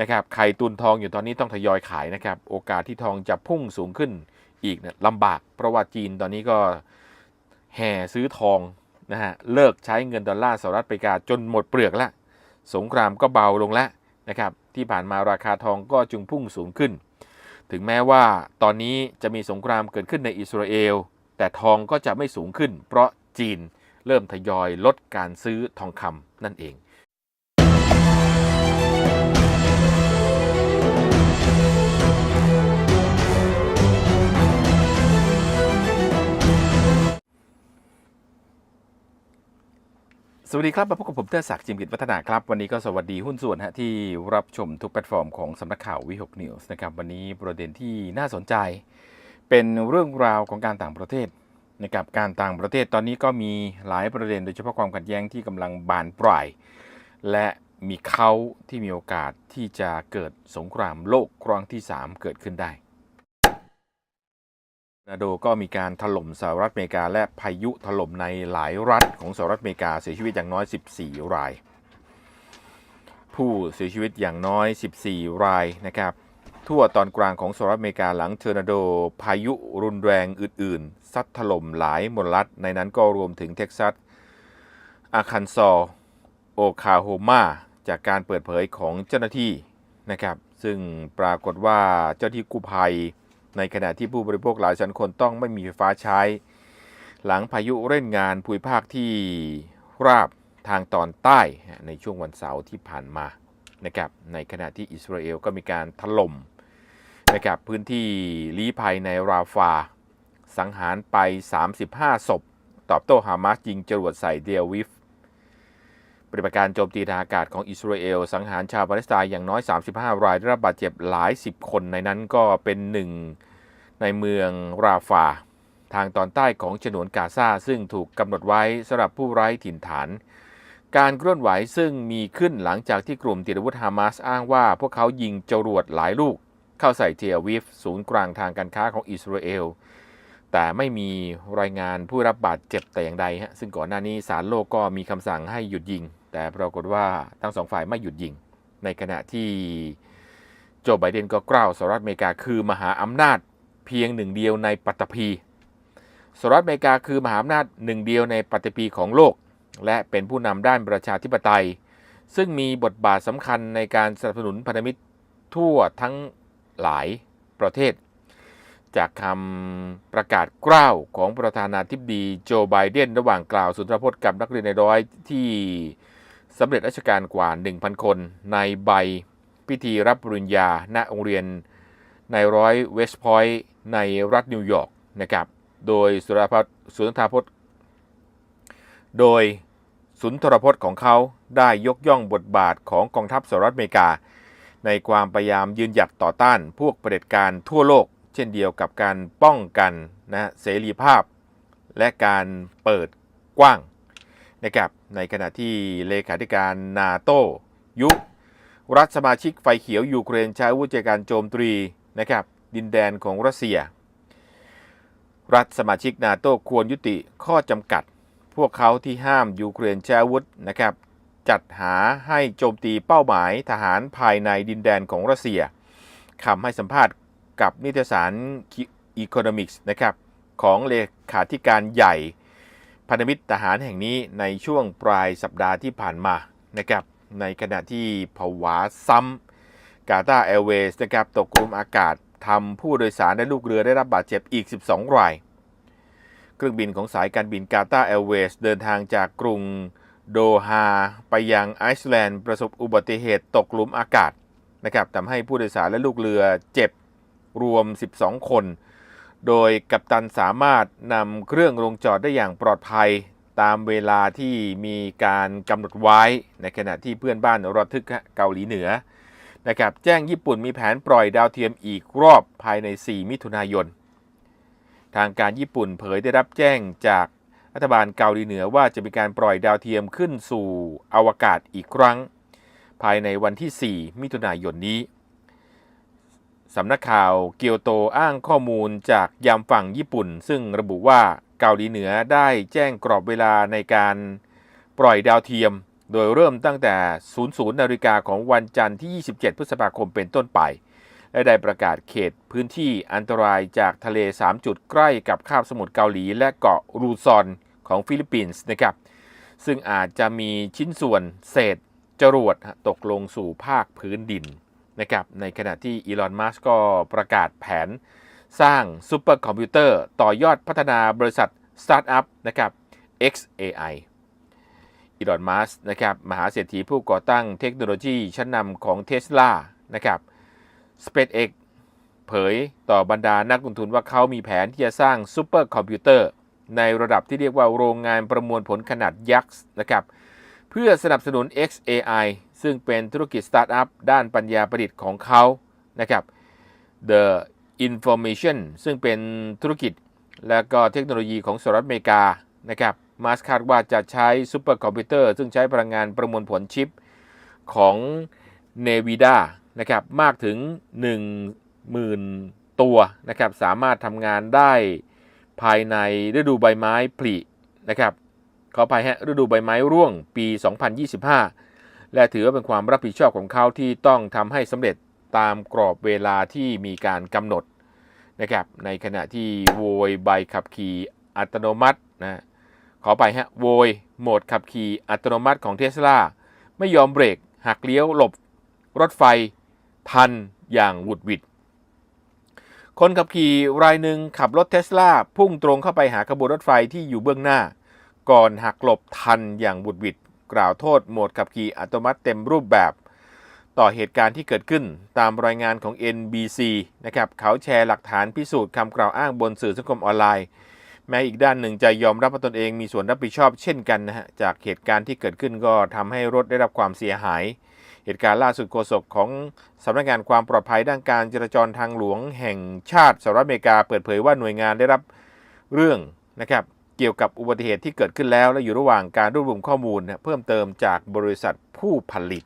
นะครับใครตุนทองอยู่ตอนนี้ต้องทยอยขายนะครับ โอกาสที่ทองจะพุ่งสูงขึ้นอีกเนี่ยลำบาก เพราะว่าจีนตอนนี้ก็แห่ซื้อทองนะฮะเลิกใช้เงินดอลลาร์สหรัฐอเมริกาจนหมดเปลือกแล้วสงครามก็เบาลงแล้วนะครับ ที่ผ่านมาราคาทองก็จึงพุ่งสูงขึ้น ถึงแม้ว่าตอนนี้จะมีสงครามเกิดขึ้นในอิสราเอล แต่ทองก็จะไม่สูงขึ้น เพราะจีนเริ่มทยอยลดการซื้อทองคำนั่นเอง สวัสดีครับมาพบกับผมเตอร์ศักดิ์จิมกิจวัฒนาครับ วันนี้ก็สวัสดีหุ้นส่วนฮะที่รับชมทุกแพลตฟอร์มของสำนักข่าววิหกนิวส์นะครับวันนี้ประเด็นที่น่าสนใจ เป็นเรื่องราวของการต่างประเทศนะครับการต่างประเทศตอนนี้ก็มีหลายประเด็นโดยเฉพาะความขัดแย้งที่กำลังบานปลาย และมีเขาที่มีโอกาสที่จะเกิดสงครามโลกครั้งที่ 3 เกิดขึ้นได้ นาโดก็มีการถล่มสหรัฐอเมริกาและพายุถล่มในหลายรัฐของสหรัฐอเมริกาเสียชีวิตอย่างน้อย 14 ราย ผู้เสียชีวิตอย่างน้อย 14 รายนะครับ ทั่วตอนกลางของสหรัฐอเมริกาหลังเทอร์นาโด พายุรุนแรงอื่น ๆ ซัดถล่มหลายมลรัฐ ในนั้นก็รวมถึงเท็กซัสอาคันซอโอคาโฮมาจากการเปิดเผยของเจ้าหน้าที่นะครับ ซึ่งปรากฏว่าเจ้าที่กู้ภัย ในขณะที่ผู้บริโภคหลายแสนคนต้องไม่มีไฟฟ้าใช้ หลังพายุเล่นงานภูมิภาคที่ราบทางตอนใต้ในช่วงวันเสาร์ที่ผ่านมานะครับในขณะที่อิสราเอลก็มีการถล่มนะครับพื้นที่ลี้ภัยในราฟา สังหารไป 35 ศพ ตอบโต้ฮามาสยิงจรวดใส่เดลวิฟ ปฏิบัติการโจมตีทางอากาศของอิสราเอล สังหารชาวปาเลสไตน์อย่างน้อย 35 รายได้รับบาดเจ็บหลายสิบคนในนั้นก็เป็นหนึ่งในเมืองราฟา ทางตอนใต้ของฉนวนกาซาซึ่งถูกกำหนดไว้สำหรับผู้ไร้ถิ่นฐาน การเคลื่อนไหวซึ่งมีขึ้นหลังจากที่กลุ่มติดอาวุธฮามาสอ้างว่า พวกเขายิงจรวดหลายลูก เข้าใส่เทลอาวิฟศูนย์กลางทางการค้าของอิสราเอลแต่ไม่มีรายงานผู้รับบาดเจ็บแต่อย่างใดฮะซึ่งก่อนหน้านี้ศาลโลกก็มีคำสั่งให้หยุดยิง แต่ปรากฏว่าทั้งสองฝ่ายไม่หยุดยิง ในขณะที่โจไบเดนก็กล่าวสหรัฐอเมริกาคือมหาอำนาจเพียงหนึ่งเดียวในปัตภีสหรัฐอเมริกาคือมหาอำนาจหนึ่งเดียวในปัตตภีของโลก และเป็นผู้นำด้านประชาธิปไตย ซึ่งมีบทบาทสำคัญในการสนับสนุนพันธมิตรทั่วทั้งหลายประเทศ จากคำประกาศกล้าวของประธานาธิบดีโจไบเดนระหว่างกล่าวสุนทรพจน์กับนักเรียนในร้อยที่ สำเร็จราชการกว่า 1,000 คน ในใบพิธีรับปริญญาณโรงเรียนในร้อยเวสต์พอยต์ในรัฐนิวยอร์กนะครับโดยสุรพจน์สุนทรพจน์ โดยสุนทรพจน์ของเขาได้ยกย่องบทบาทของกองทัพสหรัฐอเมริกา ในความพยายามยืนหยัดต่อต้านพวกเผด็จการทั่วโลก เช่นเดียวกับการป้องกันนะเสรีภาพ และการเปิดกว้างนะครับ ในขณะที่เลขาธิการนาโตยุ รัฐสมาชิกไฟเขียวยูเครนใช้อาวุธในการโจมตีนะครับดินแดนของรัสเซีย รัฐสมาชิกนาโตควรยุติข้อจำกัด พวกเขาที่ห้ามยูเครนใช้อาวุธนะครับจัดหาให้โจมตีเป้าหมายทหารภายในดินแดนของรัสเซียคำให้สัมภาษณ์กับนิตยสาร Economics นะครับของเลขาธิการใหญ่ พันธมิตรทหารแห่งนี้ในช่วงปลายสัปดาห์ที่ผ่านมานะครับในขณะที่ผวาซ้ำกาตาแอร์เวย์สนะครับตกกลุ่มอากาศทำผู้โดยสารและลูกเรือได้รับบาดเจ็บอีก 12 ราย เครื่องบินของสายการบินกาตาแอร์เวย์เดินทางจากกรุงโดฮาไปยังไอซ์แลนด์ประสบอุบัติเหตุตกหลุมอากาศนะครับทำให้ผู้โดยสารและลูกเรือเจ็บรวม 12 คน โดยกัปตันสามารถนำเครื่องลงจอดได้อย่างปลอดภัยตามเวลาที่มีการกำหนดไว้ ในขณะที่เพื่อนบ้านระทึกเกาหลีเหนือนะครับแจ้งญี่ปุ่นมีแผนปล่อยดาวเทียมอีกรอบภายใน 4 มิถุนายน ทางการญี่ปุ่นเผยได้รับแจ้งจากรัฐบาลเกาหลีเหนือว่าจะมีการปล่อยดาวเทียมขึ้นสู่อวกาศอีกครั้ง ภายในวันที่ 4 มิถุนายนนี้ สำนักข่าวเกียวโตอ้างข้อมูลจากยามฝั่งญี่ปุ่น ซึ่งระบุว่าเกาหลีเหนือได้แจ้งกรอบเวลาในการปล่อยดาวเทียม โดยเริ่มตั้งแต่ 00นาฬิกาของวันจันทร์ที่ 27 พฤษภาคมเป็นต้นไป และได้ประกาศเขตพื้นที่อันตรายจากทะเล 3 จุดใกล้กับคาบสมุทรเกาหลีและเกาะรูซอนของฟิลิปปินส์นะครับซึ่งอาจจะมีชิ้นส่วนเศษจรวดตกลงสู่ภาคพื้นดิน นะครับในขณะที่อีลอนมัสก็ประกาศแผนสร้างซูเปอร์คอมพิวเตอร์ต่อยอดพัฒนาบริษัทสตาร์ทอัพนะครับ XAI อีลอนมัสนะครับมหาเศรษฐีผู้ก่อตั้งเทคโนโลยีชั้นนำของเทสลานะครับ SpaceX เผยต่อบรรดานักลงทุนว่าเขามีแผนที่จะสร้างซูเปอร์คอมพิวเตอร์ในระดับที่เรียกว่าโรงงานประมวลผลขนาดยักษ์นะครับ เพื่อสนับสนุน XAI ซึ่งเป็นธุรกิจสตาร์ทอัพด้านปัญญาประดิษฐ์ของเขานะครับ The Information ซึ่งเป็นธุรกิจและก็เทคโนโลยีของสหรัฐอเมริกานะครับมาสคาดว่าจะใช้ซูเปอร์คอมพิวเตอร์ ซึ่งใช้พลังงานประมวลผลชิปของ NVIDIA นะครับมากถึง 10,000 ตัวนะครับสามารถทำงานได้ภายในฤดูใบไม้ผลินะครับขออภัยฮะฤดูใบไม้ร่วงปี 2025 และถือว่าเป็นความรับผิดชอบของเขาที่ต้องทำให้สำเร็จตามกรอบเวลาที่มีการกำหนดนะครับในขณะที่โวยใบขับขี่อัตโนมัตินะขอไปฮะโวยโหมดขับขี่อัตโนมัติของเทสลาไม่ยอมเบรกหักเลี้ยวหลบ รถไฟทันอย่างหวุดหวิด คนขับขี่รายหนึ่งขับรถเทสลาพุ่งตรงเข้าไปหาขบวนรถไฟที่อยู่เบื้องหน้า ก่อนหักหลบทันอย่างบุดวิด กล่าวโทษโหมดขับขี่อัตโนมัติเต็มรูปแบบ ต่อเหตุการณ์ที่เกิดขึ้นตามรายงานของ NBC นะครับเขาแชร์หลักฐานพิสูจน์คำกล่าวอ้างบนสื่อสังคมออนไลน์ แม้อีกด้านหนึ่งจะยอมรับว่าตนเองมีส่วนรับผิดชอบเช่นกันนะฮะจากเหตุการณ์ที่เกิดขึ้นก็ทำให้รถได้รับความเสียหายเหตุการณ์ล่าสุดโฆษกของสำนักงานความปลอดภัยด้านการจราจรทางหลวงแห่งชาติสหรัฐอเมริกาเปิดเผยว่าหน่วยงานได้รับเรื่องนะครับ เกี่ยวกับอุบัติเหตุที่เกิดขึ้นแล้วและอยู่ระหว่างการรวบรวมข้อมูลเพิ่มเติมจากบริษัทผู้ผลิต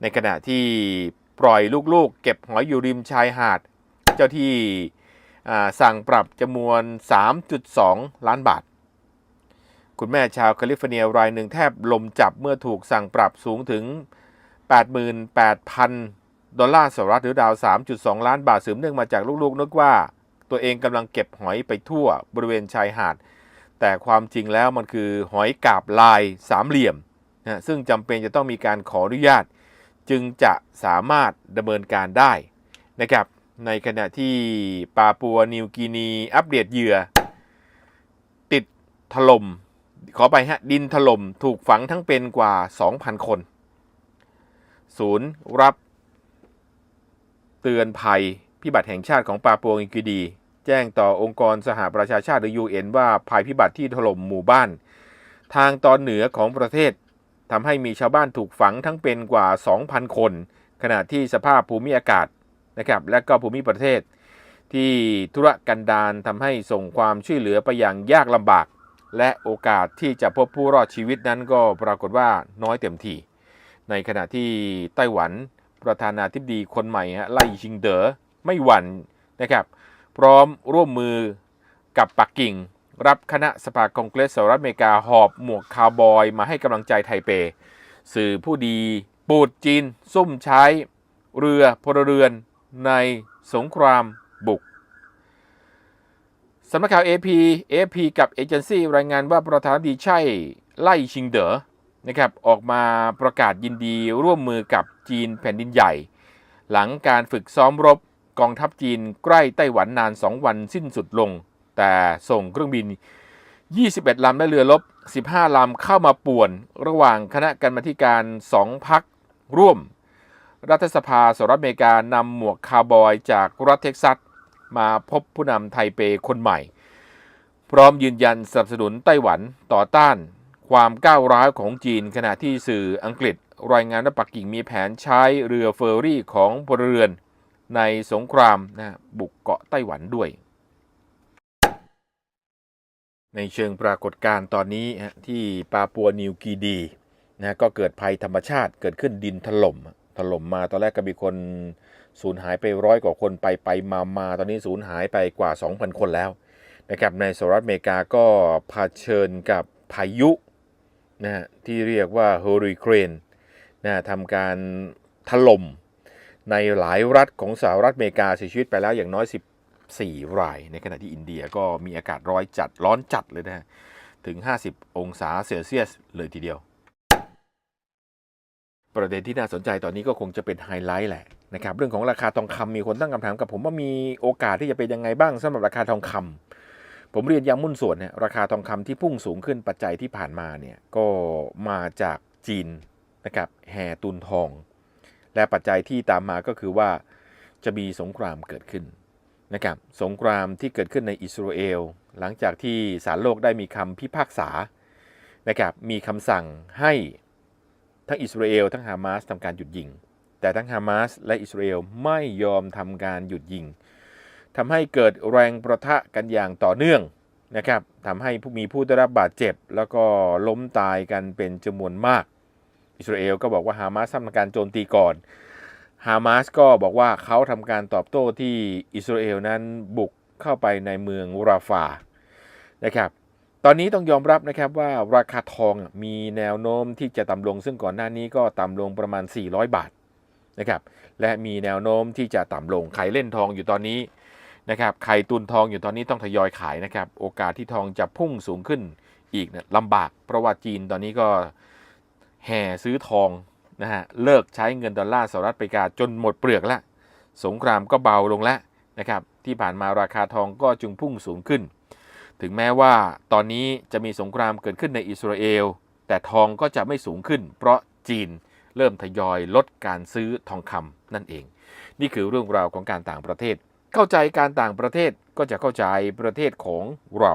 ในขณะที่ปล่อยลูกๆ เก็บหอยอยู่ริมชายหาด เจ้าที่สั่งปรับจำนวน 3.2 ล้านบาท คุณแม่ชาวแคลิฟอร์เนียรายหนึ่งแทบลมจับเมื่อถูกสั่งปรับสูงถึง 88,000 ดอลลาร์สหรัฐหรือดาว 3.2 ล้านบาทสืบเนื่องมาจากลูกๆนึกว่า ตัวเองกำลังเก็บหอยไปทั่วบริเวณชายหาด แต่ความจริงแล้วมันคือหอยกาบลายสามเหลี่ยมนะซึ่งจำเป็นจะต้องมีการขออนุญาต จึงจะสามารถดำเนินการได้นะครับในขณะที่ปาปัวนิวกินีอัปเดตเหยื่อ ติดถล่มขอไปฮะ ดินถล่มถูกฝังทั้งเป็นกว่า 2,000 คน ศูนย์รับเตือนภัยพิบัติแห่งชาติของปาปัวนิวกินี แจ้งต่อองค์กรสหประชาชาติหรือ UN ว่าภัยพิบัติที่ถล่มหมู่บ้าน ทางตอนเหนือของประเทศทำให้มีชาวบ้านถูกฝังทั้งเป็นกว่า 2,000 คน ขณะที่สภาพภูมิอากาศนะครับและก็ภูมิประเทศ ที่ธุรกันดารทำให้ส่งความช่วยเหลือไปอย่างยากลำบาก และโอกาสที่จะพบผู้รอดชีวิตนั้นก็ปรากฏว่าน้อยเต็มทีในขณะที่ไต้หวันประธานาธิบดีคนใหม่ฮะไล่ชิงเดอ๋อไม่หวั่นนะครับ พร้อมร่วมมือกับปักกิ่ง รับคณะสภาคองเกรสสหรัฐอเมริกาหอบหมวกคาวบอย มาให้กำลังใจไทเป สื่อผู้ดีปูดจีนซุ่มใช้ เรือพลเรือนในสงครามบุกสำนักข่าว AP AP กับเอเจนซี่รายงานว่าประธานาธิบดีใช่ไล่ชิงเดอ๋อนะครับออกมาประกาศยินดีร่วมมือกับจีนแผ่นดินใหญ่ หลังการฝึกซ้อมรบ กองทัพจีนใกล้ไต้หวันนาน 2 วันสิ้นสุดลง แต่ส่งเครื่องบิน 21 ลำและเรือรบ 15 ลำเข้ามาป่วน ระหว่างคณะกรรมาธิการ2พักร่วม รัฐสภาสหรัฐอเมริกานำหมวกคาวบอยจากรัฐเท็กซัส มาพบผู้นำไทเปคนใหม่ พร้อมยืนยันสนับสนุนไต้หวันต่อต้าน ความก้าวร้าวของจีนขณะที่สื่ออังกฤษ รายงานว่าปักกิ่งมีแผนใช้เรือเฟอร์รี่ของพลเรือน ในสงครามนะบุกเกาะไต้หวันด้วย ในเชิงปรากฏการณ์ตอนนี้ที่ปาปัวนิวกีดีนะก็เกิดภัยธรรมชาติเกิดขึ้นดินถล่มถล่มมาตอนแรกก็มีคนสูญหายไปร้อยกว่าคนไปไปมามาตอนนี้สูญหายไปกว่า 2,000 คนแล้วนะครับในสหรัฐอเมริกาก็เผชิญกับพายุนะฮะที่เรียกว่าเฮอริเคนนะฮะทำการถล่ม ในหลายรัฐของสหรัฐอเมริกาเสียชีวิตไปแล้วอย่างน้อย 14 ราย ในขณะที่อินเดียก็มีอากาศร้อนจัดร้อนจัดเลยนะฮะถึง 50 องศาเซลเซียสเลยทีเดียว ประเด็นที่น่าสนใจตอนนี้ก็คงจะเป็นไฮไลท์แหละนะครับเรื่องของราคาทองคำมีคนตั้งคำถามกับผมว่ามีโอกาสที่จะเป็นยังไงบ้างสำหรับราคาทองคำผมเรียนย้ำมุ่นส่วนเนี่ยราคาทองคำที่พุ่งสูงขึ้นปัจจัยที่ผ่านมาเนี่ยก็มาจากจีนนะครับแห่ตุนทอง และปัจจัยที่ตามมาก็คือว่าจะมีสงครามเกิดขึ้นนะครับสงครามที่เกิดขึ้นในอิสราเอลหลังจากที่ศาลโลกได้มีคำพิพากษานะครับมีคำสั่งให้ทั้งอิสราเอลทั้งฮามาสทำการหยุดยิง แต่ทั้งฮามาสและอิสราเอลไม่ยอมทำการหยุดยิงทำให้เกิดแรงประทะกันอย่างต่อเนื่องนะครับทำให้ผู้มีผู้ได้รับบาดเจ็บ แล้วก็ล้มตายกันเป็นจำนวนมาก อิสราเอลก็บอกว่าฮามาสทำการโจมตีก่อนฮามาสก็บอกว่าเขาทำการตอบโต้ที่อิสราเอลนั้นบุกเข้าไปในเมืองราฟานะครับตอนนี้ต้องยอมรับนะครับว่าราคาทองมีแนวโน้มที่จะต่ำลง ซึ่งก่อนหน้านี้ก็ต่ำลงประมาณ 400 บาทนะครับและมีแนวโน้มที่จะต่ำลงใครเล่นทองอยู่ตอนนี้นะครับใครตุนทองอยู่ตอนนี้ต้องทยอยขายนะครับโอกาสที่ทองจะพุ่งสูงขึ้นอีกนี่ยลำบาก เพราะว่าจีนตอนนี้ก็ แห่ซื้อทองนะฮะเลิกใช้เงินดอลลาร์สหรัฐอเมริกาจนหมดเปลือกแล้วสงครามก็เบาลงแล้วนะครับที่ผ่านมาราคาทองก็จึงพุ่งสูงขึ้น ถึงแม้ว่าตอนนี้จะมีสงครามเกิดขึ้นในอิสราเอล แต่ทองก็จะไม่สูงขึ้น เพราะจีนเริ่มทยอยลดการซื้อทองคำนั่นเอง นี่คือเรื่องราวของการต่างประเทศ เข้าใจการต่างประเทศก็จะเข้าใจประเทศของเรา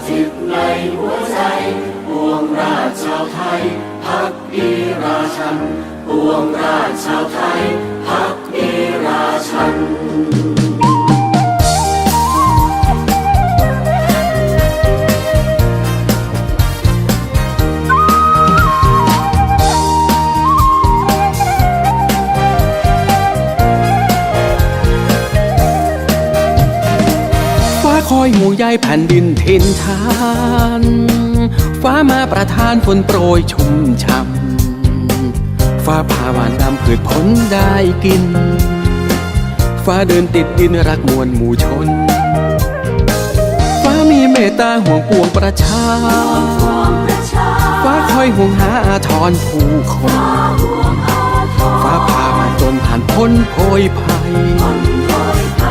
สถิตในหัวใจปวงราชชาวไทยพักดีราชันปวงราชชาวไทยพักดีราชัน อยห่วงใยแผ่นดินทินทาน ฟ้ามาประทานฝนโปรยชุ่มช่ำฟ้าพาหวานดำพืชผลได้กิน ฟ้าเดินติดดินรักมวลหมู่ชน ฟ้ามีเมตตาห่วงปวงประชา ฟ้าคอยห่วงหาอาทรผู้คน ฟ้าพามาจนผ่านพ้นโพยภัย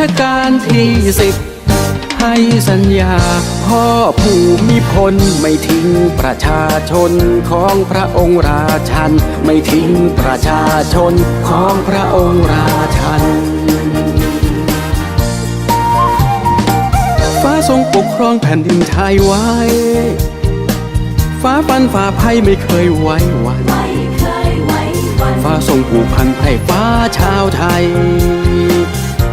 ที่สิบให้สัญญา พ่อผู้มีพลไม่ทิ้งประชาชนของพระองค์ราชัน ไม่ทิ้งประชาชนของพระองค์ราชัน ฟ้าทรงปกครองแผ่นดินไทยไว้ ฟ้าฟันฟ้าภัยไม่เคยไว้วันฟ้าทรงผูกพันให้ฟ้าชาวไทย